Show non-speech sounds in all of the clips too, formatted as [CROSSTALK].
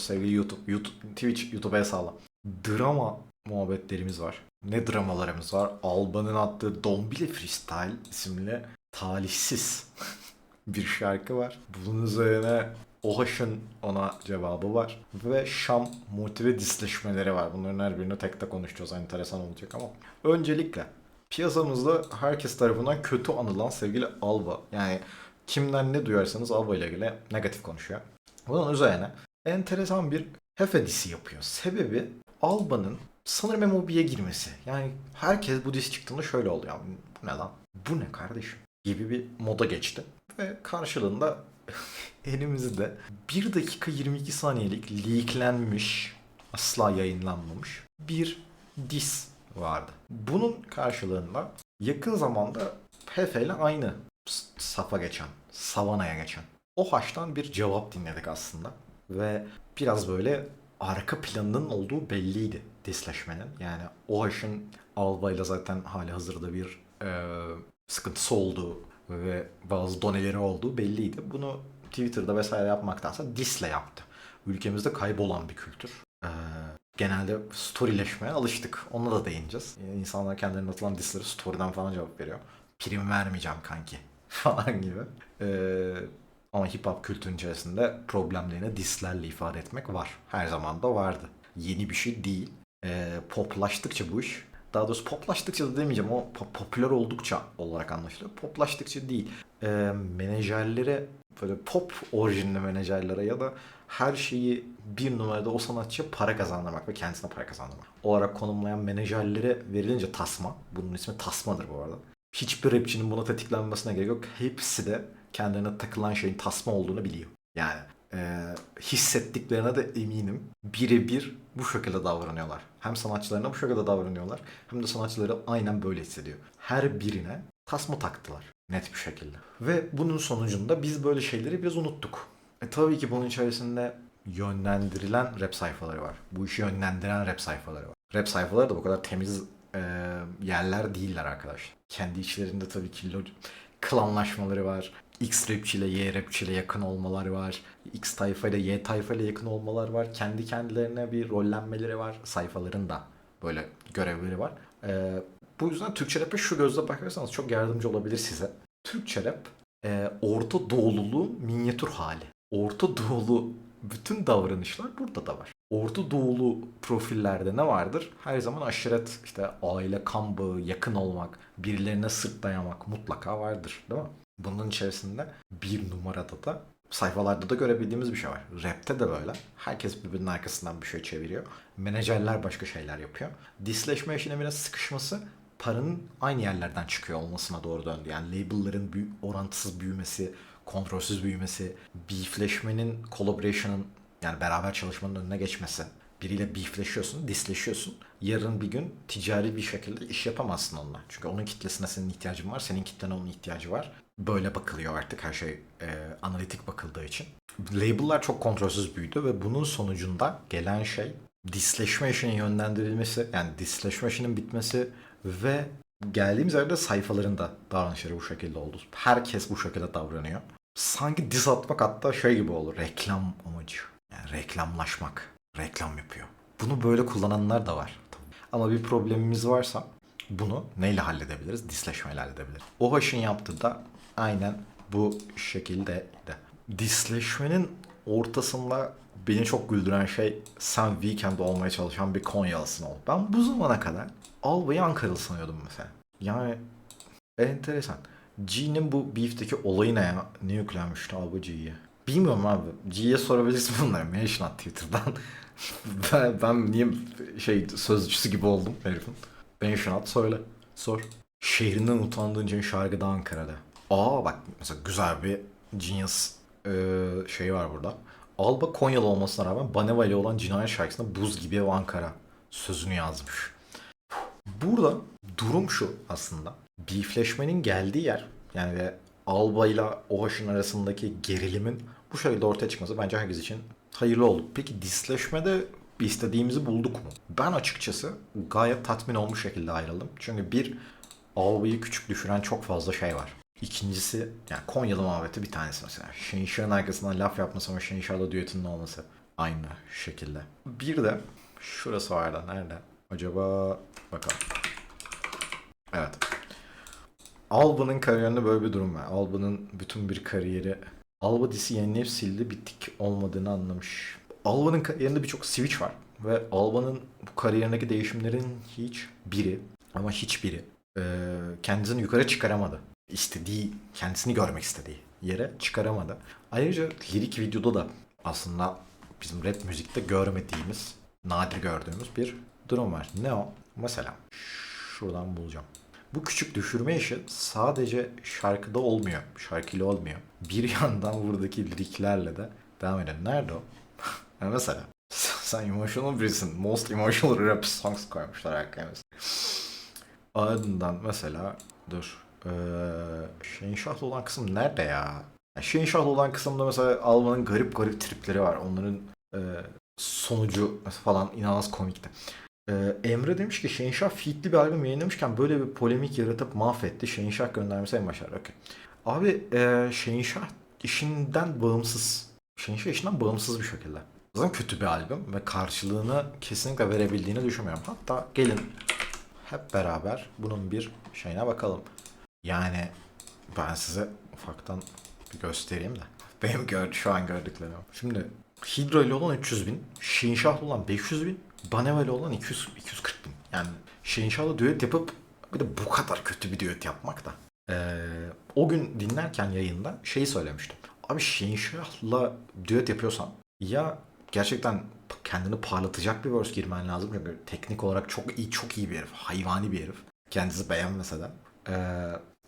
sevgili YouTube, YouTube Twitch, YouTube'a sağla. Drama muhabbetlerimiz var. Ne dramalarımız var? Alba'nın attığı Dombili Freestyle isimli talihsiz [LAUGHS] bir şarkı var. Bunun üzerine Ohaş'ın ona cevabı var. Ve Şam motive disleşmeleri var. Bunların her birini tek tek konuşacağız. Enteresan olacak ama. Öncelikle piyasamızda herkes tarafından kötü anılan sevgili Alba. Yani kimden ne duyarsanız Alba ile ilgili negatif konuşuyor. Bunun üzerine enteresan bir hefedisi yapıyor. Sebebi Alba'nın sanırım MOB'ye girmesi. Yani herkes bu diz çıktığında şöyle oluyor. "Ya Bu ne lan? Bu ne kardeşim? Gibi bir moda geçti. Ve karşılığında [LAUGHS] elimizde 1 dakika 22 saniyelik leaklenmiş, asla yayınlanmamış bir dis vardı. Bunun karşılığında yakın zamanda Hefe ile aynı safa geçen, Savana'ya geçen o haştan bir cevap dinledik aslında. Ve biraz böyle arka planının olduğu belliydi disleşmenin. Yani o haşın Alba ile zaten hali hazırda bir e, sıkıntısı olduğu ve bazı doneleri olduğu belliydi. Bunu Twitter'da vesaire yapmaktansa disle yaptı. Ülkemizde kaybolan bir kültür. Ee, genelde storyleşmeye alıştık. Ona da değineceğiz. Yani İnsanlar kendilerine atılan disleri story'den falan cevap veriyor. Prim vermeyeceğim kanki [LAUGHS] falan gibi. Ee, ama hip hop kültürün içerisinde problemlerini dislerle ifade etmek var. Her zaman da vardı. Yeni bir şey değil. Ee, poplaştıkça bu iş daha doğrusu poplaştıkça da demeyeceğim o po- popüler oldukça olarak anlaşılıyor. Poplaştıkça değil. Ee, menajerlere böyle pop orijinli menajerlere ya da her şeyi bir numarada o sanatçıya para kazandırmak ve kendisine para kazandırmak olarak konumlayan menajerlere verilince tasma, bunun ismi tasmadır bu arada. Hiçbir rapçinin buna tetiklenmesine gerek yok. Hepsi de kendilerine takılan şeyin tasma olduğunu biliyor. Yani e, hissettiklerine de eminim. Birebir bu şekilde davranıyorlar. Hem sanatçılarına bu şekilde davranıyorlar hem de sanatçıları aynen böyle hissediyor. Her birine tasma taktılar net bir şekilde. Ve bunun sonucunda biz böyle şeyleri biraz unuttuk. E tabii ki bunun içerisinde yönlendirilen rap sayfaları var. Bu işi yönlendiren rap sayfaları var. Rap sayfaları da bu kadar temiz e, yerler değiller arkadaşlar. Kendi içlerinde tabii ki klanlaşmaları var. X rapçi Y rapçi yakın olmaları var. X tayfa Y tayfa yakın olmalar var. Kendi kendilerine bir rollenmeleri var. Sayfaların da böyle görevleri var. E, bu yüzden Türkçe rap'e şu gözle bakarsanız çok yardımcı olabilir size. Türkçe rap e, Orta Doğululuğun minyatür hali. Orta Doğulu bütün davranışlar burada da var. Orta Doğulu profillerde ne vardır? Her zaman aşiret, işte aile, kan bağı, yakın olmak, birilerine sırt dayamak mutlaka vardır değil mi? Bunun içerisinde bir numarada da sayfalarda da görebildiğimiz bir şey var. Rap'te de böyle. Herkes birbirinin arkasından bir şey çeviriyor. Menajerler başka şeyler yapıyor. Disleşme işine biraz sıkışması paranın aynı yerlerden çıkıyor olmasına doğru döndü. Yani label'ların büyü- orantısız büyümesi, kontrolsüz büyümesi, beefleşmenin, collaboration'ın yani beraber çalışmanın önüne geçmesi. Biriyle beefleşiyorsun, disleşiyorsun. Yarın bir gün ticari bir şekilde iş yapamazsın onunla. Çünkü onun kitlesine senin ihtiyacın var, senin kitlene onun ihtiyacı var. Böyle bakılıyor artık her şey e, analitik bakıldığı için. Label'lar çok kontrolsüz büyüdü ve bunun sonucunda gelen şey disleşme işinin yönlendirilmesi, yani disleşme işinin bitmesi ve geldiğimiz yerde sayfaların da davranışları bu şekilde oldu. Herkes bu şekilde davranıyor. Sanki diss atmak hatta şey gibi olur. Reklam amacı. Yani reklamlaşmak. Reklam yapıyor. Bunu böyle kullananlar da var. Ama bir problemimiz varsa bunu neyle halledebiliriz? Disleşmeyle halledebiliriz. O haşın yaptığı da aynen bu şekilde de. Disleşmenin ortasında beni çok güldüren şey sen Weekend olmaya çalışan bir Konyalısın ol. Ben bu zamana kadar Alba'yı Ankaralı sanıyordum mesela. Yani enteresan. G'nin bu beef'teki olayı ne ya? Ne yüklenmişti Alba G'ye? Bilmiyorum abi. G'ye sorabilirsin bunları. Mention at Twitter'dan. [LAUGHS] ben, ben niye şey sözcüsü gibi oldum herifin. Mention at söyle. Sor. Şehrinden utandığın için şarkıda Ankara'da. Aa bak mesela güzel bir genius e, şey var burada. Alba Konyalı olmasına rağmen Baneva ile olan cinayet şarkısında buz gibi ev Ankara sözünü yazmış. Burada durum şu aslında. Beefleşmenin geldiği yer yani ve Alba ile Ohaş'ın arasındaki gerilimin bu şekilde ortaya çıkması bence herkes için hayırlı oldu. Peki disleşmede istediğimizi bulduk mu? Ben açıkçası gayet tatmin olmuş şekilde ayrıldım. Çünkü bir Alba'yı küçük düşüren çok fazla şey var. İkincisi yani Konyalı muhabbeti bir tanesi mesela. Şenişah'ın arkasından laf yapması ama Şenişah'la düetinin olması. Aynı şekilde. Bir de şurası vardı. Nerede? Acaba bakalım. Evet. Alba'nın kariyerinde böyle bir durum var. Alba'nın bütün bir kariyeri Alba dizisi yayınlayıp sildi bittik olmadığını anlamış. Alba'nın kariyerinde birçok switch var. Ve Alba'nın bu kariyerindeki değişimlerin hiç biri ama hiçbiri e, kendisini yukarı çıkaramadı. İstediği, kendisini görmek istediği yere çıkaramadı. Ayrıca lirik videoda da aslında bizim rap müzikte görmediğimiz, nadir gördüğümüz bir durum var. Ne o? Mesela şuradan bulacağım. Bu küçük düşürme işi sadece şarkıda olmuyor, şarkıyla olmuyor. Bir [LAUGHS] yandan buradaki liriklerle de devam ediyor. Nerede o? [LAUGHS] Yani mesela [LAUGHS] sen emotional birisin. Most emotional rap songs koymuşlar arkaya. Ardından mesela dur. Ee, olan kısım nerede ya? Yani olan kısımda mesela Alman'ın garip garip tripleri var. Onların e, sonucu falan inanılmaz komikti. Ee, Emre demiş ki Şehinşah featli bir albüm yayınlamışken böyle bir polemik yaratıp mahvetti. Şehinşah göndermesi en başarılı. Okey. Abi e, Şehinşah işinden bağımsız. Şehinşah işinden bağımsız bir şekilde. Zaten kötü bir albüm ve karşılığını kesinlikle verebildiğini düşünmüyorum. Hatta gelin hep beraber bunun bir şeyine bakalım. Yani ben size ufaktan bir göstereyim de. Benim gör, şu an gördüklerim. Şimdi Hydra ile olan 300 bin, Şinşah'la olan 500 bin, Baneva ile olan 200, 240 bin. Yani Şinşah'la düet yapıp bir de bu kadar kötü bir düet yapmak da. Ee, o gün dinlerken yayında şeyi söylemiştim. Abi Şinşah'la düet yapıyorsan ya gerçekten kendini parlatacak bir verse girmen lazım. Çünkü teknik olarak çok iyi, çok iyi bir herif. Hayvani bir herif. Kendisi beğenmese de. Ee,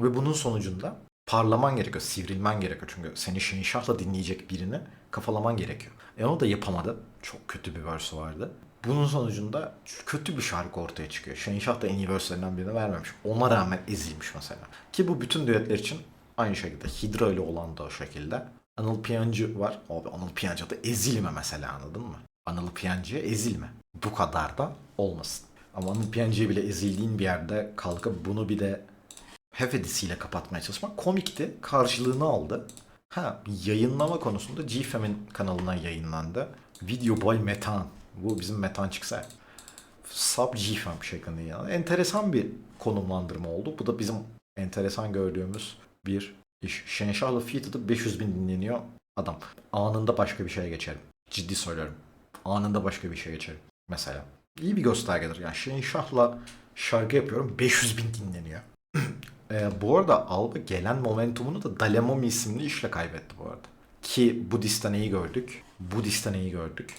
ve bunun sonucunda parlaman gerekiyor, sivrilmen gerekiyor. Çünkü seni şinşahla dinleyecek birini kafalaman gerekiyor. E onu da yapamadı. Çok kötü bir verse vardı. Bunun sonucunda kötü bir şarkı ortaya çıkıyor. Şenşah da en iyi verse'lerinden birini vermemiş. Ona rağmen ezilmiş mesela. Ki bu bütün düetler için aynı şekilde. Hydra ile olan da o şekilde. Anıl Piyancı var. Abi Anıl Piyancı da ezilme mesela anladın mı? Anıl Piyancı'ya ezilme. Bu kadar da olmasın. Ama Anıl Piyancı'ya bile ezildiğin bir yerde kalkıp bunu bir de Hefedisiyle kapatmaya çalışmak komikti. Karşılığını aldı. Ha yayınlama konusunda GFM'in kanalına yayınlandı. Video by Metan. Bu bizim Metan çıksa sub GFM şeklinde yani. Enteresan bir konumlandırma oldu. Bu da bizim enteresan gördüğümüz bir iş. Şenşah'la Feated'ı 500 bin dinleniyor adam. Anında başka bir şeye geçerim. Ciddi söylüyorum. Anında başka bir şeye geçerim. Mesela. İyi bir göstergedir. Yani Şenşah'la şarkı yapıyorum 500 bin dinleniyor. [CLEARS THROAT] Ee, bu arada Alba gelen momentumunu da Dalemomi isimli işle kaybetti bu arada. Ki Budist'te neyi gördük? Budist'te neyi gördük?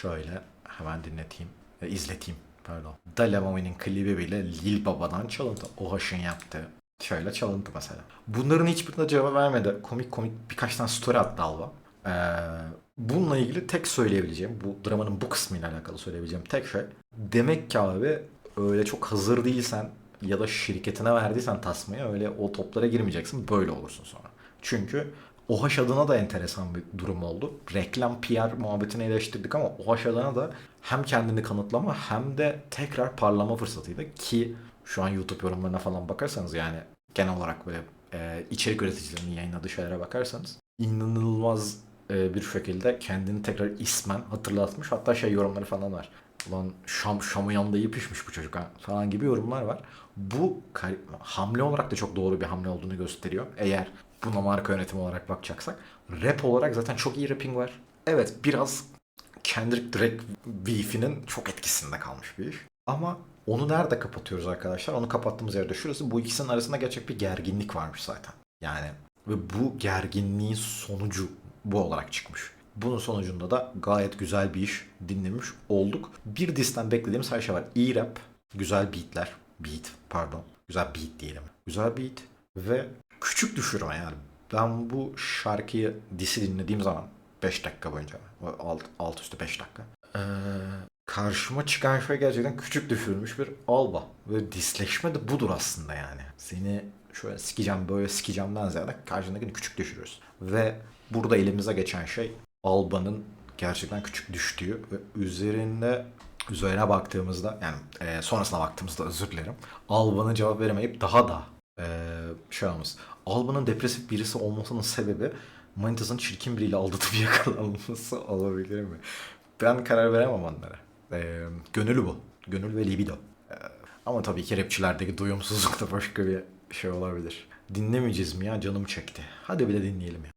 Şöyle hemen dinleteyim. E, izleteyim pardon. Dalemomi'nin klibi bile Lil Baba'dan çalıntı. Ohaş'ın yaptığı. Şöyle çalıntı mesela. Bunların hiçbirine cevap vermedi. Komik komik birkaç tane story attı Alba. Ee, bununla ilgili tek söyleyebileceğim, bu dramanın bu kısmıyla alakalı söyleyebileceğim tek şey. Demek ki abi öyle çok hazır değilsen ya da şirketine verdiysen tasmayı öyle o toplara girmeyeceksin. Böyle olursun sonra. Çünkü OHAŞ adına da enteresan bir durum oldu. Reklam PR muhabbetini eleştirdik ama OHAŞ adına da hem kendini kanıtlama hem de tekrar parlama fırsatıydı ki şu an YouTube yorumlarına falan bakarsanız yani genel olarak böyle e, içerik üreticilerinin yayınladığı şeylere bakarsanız inanılmaz e, bir şekilde kendini tekrar ismen hatırlatmış. Hatta şey yorumları falan var. Ulan Şam, Şam'ın yanında iyi pişmiş bu çocuk ha falan gibi yorumlar var. Bu hamle olarak da çok doğru bir hamle olduğunu gösteriyor. Eğer buna marka yönetimi olarak bakacaksak. Rap olarak zaten çok iyi rapping var. Evet biraz Kendrick Drake beef'inin çok etkisinde kalmış bir iş. Ama onu nerede kapatıyoruz arkadaşlar? Onu kapattığımız yerde şurası. Bu ikisinin arasında gerçek bir gerginlik varmış zaten. Yani ve bu gerginliğin sonucu bu olarak çıkmış. Bunun sonucunda da gayet güzel bir iş dinlemiş olduk. Bir disten beklediğimiz her şey var. İyi rap, güzel beatler, beat pardon, güzel beat diyelim. Güzel beat ve küçük düşürme yani. Ben bu şarkıyı disi dinlediğim zaman 5 dakika boyunca, alt, alt üstü 5 dakika. Ee, karşıma çıkan şey gerçekten küçük düşürmüş bir alba. Ve disleşme de budur aslında yani. Seni şöyle sikeceğim böyle sikeceğimden ziyade karşındakini küçük düşürüyoruz. Ve burada elimize geçen şey Alba'nın gerçekten küçük düştüğü ve üzerinde üzerine baktığımızda yani e, sonrasına baktığımızda özür dilerim. Alba'nın cevap veremeyip daha da e, şey olması. Alba'nın depresif birisi olmasının sebebi manitasının çirkin biriyle aldatıp [LAUGHS] yakalanması olabilir mi? Ben karar veremem onlara. Ee, gönül bu. Gönül ve libido. Ee, ama tabii ki rapçilerdeki duyumsuzluk da başka bir şey olabilir. Dinlemeyeceğiz mi ya? Canım çekti. Hadi bile dinleyelim ya.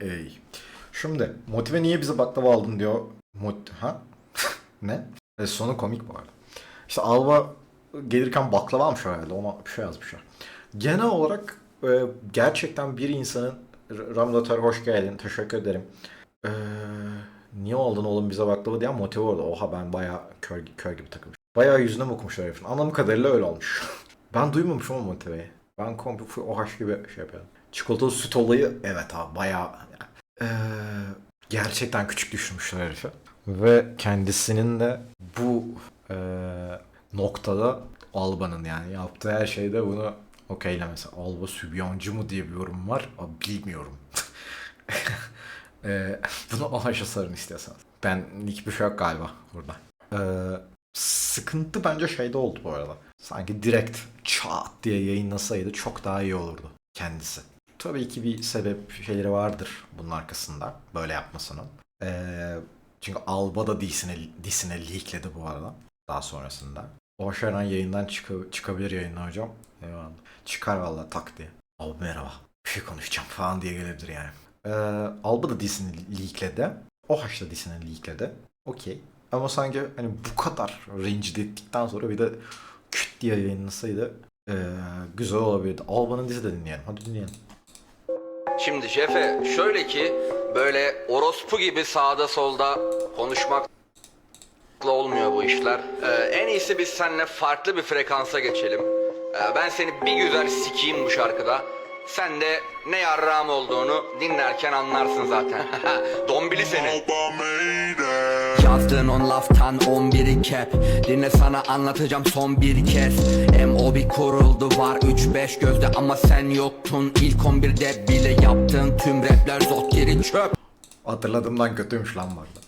Ey. Şimdi motive niye bize baklava aldın diyor. Mot ha? [LAUGHS] ne? E, sonu komik bu arada. İşte Alva gelirken baklava almış herhalde. Ona bir şey yazmışlar. genel olarak e, gerçekten bir insanın R- Ramdatar hoş geldin. Teşekkür ederim. Ee, niye aldın oğlum bize baklava diye motive oldu. Oha ben bayağı kör, kör gibi takılmış. Bayağı yüzüne mi okumuşlar herifin. Anladığım kadarıyla öyle olmuş. [LAUGHS] ben duymamışım o motiveyi. Ben komple full OH gibi şey yapıyorum. Çikolatalı süt olayı evet abi bayağı ee, gerçekten küçük düşürmüşler herifi. Ve kendisinin de bu ee, noktada Alba'nın yani yaptığı her şeyde bunu okeylemesi. Alba sübyancı mı diye bir yorum var. Abi bilmiyorum. [LAUGHS] ee, bunu OH'a sarın istiyorsanız. Ben şey yok galiba burada. Ee, sıkıntı bence şeyde oldu bu arada. Sanki direkt çat diye yayınlasaydı çok daha iyi olurdu kendisi. Tabii ki bir sebep şeyleri vardır bunun arkasında böyle yapmasının. Ee, çünkü Alba da Disney, Disney leakledi bu arada daha sonrasında. O her an yayından çıka- çıkabilir yayına hocam. Eyvallah. Çıkar valla tak diye. Abi merhaba. Bir şey konuşacağım falan diye gelebilir yani. Ee, Alba da Disney leakledi. O da Disney leakledi. Okey. Ama sanki hani bu kadar rencide ettikten sonra bir de küt diye yayınlasaydı ee, güzel olabilirdi. Alba'nın dizi de dinleyelim. Hadi dinleyelim. Şimdi Jefe şöyle ki böyle orospu gibi sağda solda konuşmakla olmuyor bu işler. Ee, en iyisi biz seninle farklı bir frekansa geçelim. Ee, ben seni bir güzel sikeyim bu şarkıda. Sen de ne yarrağım olduğunu dinlerken anlarsın zaten. [LAUGHS] Dombili seni. Yazdığın on laftan on biri kep. Dinle sana anlatacağım son bir kez. M.O.B kuruldu var 3-5 gözde ama sen yoktun. İlk 11'de bile yaptığın tüm rapler zot geri çöp. Hatırladığımdan kötüymüş lan vardı.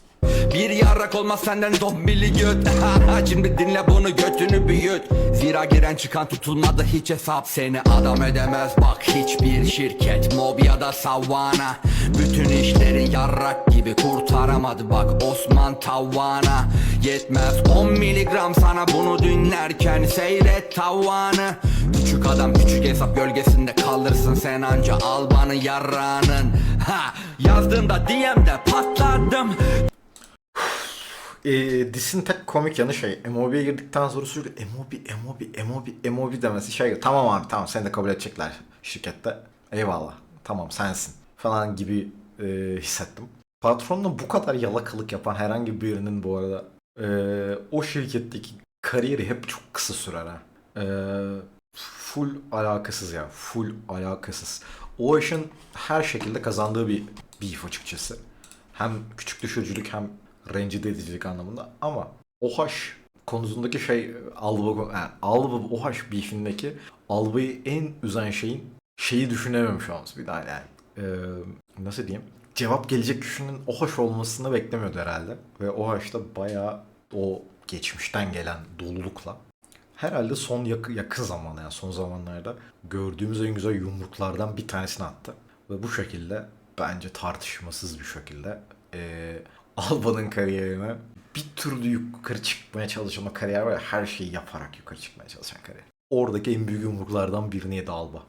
Bir yarrak olmaz senden dombili göt. [LAUGHS] Şimdi dinle bunu götünü büyüt. Zira giren çıkan tutulmadı hiç hesap Seni adam edemez. Bak hiçbir şirket Mob ya da Savana. Bütün işleri yarrak gibi kurtaramadı bak Osman Tavana. Yetmez 10 miligram sana bunu dinlerken Seyret tavanı. Küçük adam küçük hesap gölgesinde kalırsın sen anca Albanı yarrağının. Ha yazdığımda DM'de patladım E, Dis'in tek komik yanı şey MOB'ye girdikten sonra sürekli MOB, MOB, MOB, MOB demesi şey tamam abi tamam seni de kabul edecekler şirkette eyvallah tamam sensin falan gibi e, hissettim. Patronla bu kadar yalakalık yapan herhangi birinin bu arada e, o şirketteki kariyeri hep çok kısa sürer ha. E, full alakasız ya full alakasız. O işin her şekilde kazandığı bir beef açıkçası. Hem küçük düşürücülük hem rencide edicilik anlamında ama OH konusundaki şey Alba, yani Alba OH beefindeki Alba'yı en üzen şeyin şeyi düşünememiş olması bir daha yani. Ee, nasıl diyeyim? Cevap gelecek kişinin OH olmasını beklemiyordu herhalde. Ve OH da bayağı o geçmişten gelen dolulukla herhalde son yakın, yakın zamanda yani son zamanlarda gördüğümüz en güzel yumruklardan bir tanesini attı. Ve bu şekilde bence tartışmasız bir şekilde eee Alba'nın kariyerine bir türlü yukarı çıkmaya çalışan kariyer var ya her şeyi yaparak yukarı çıkmaya çalışan kariyer. Oradaki en büyük yumruklardan birini yedi Alba.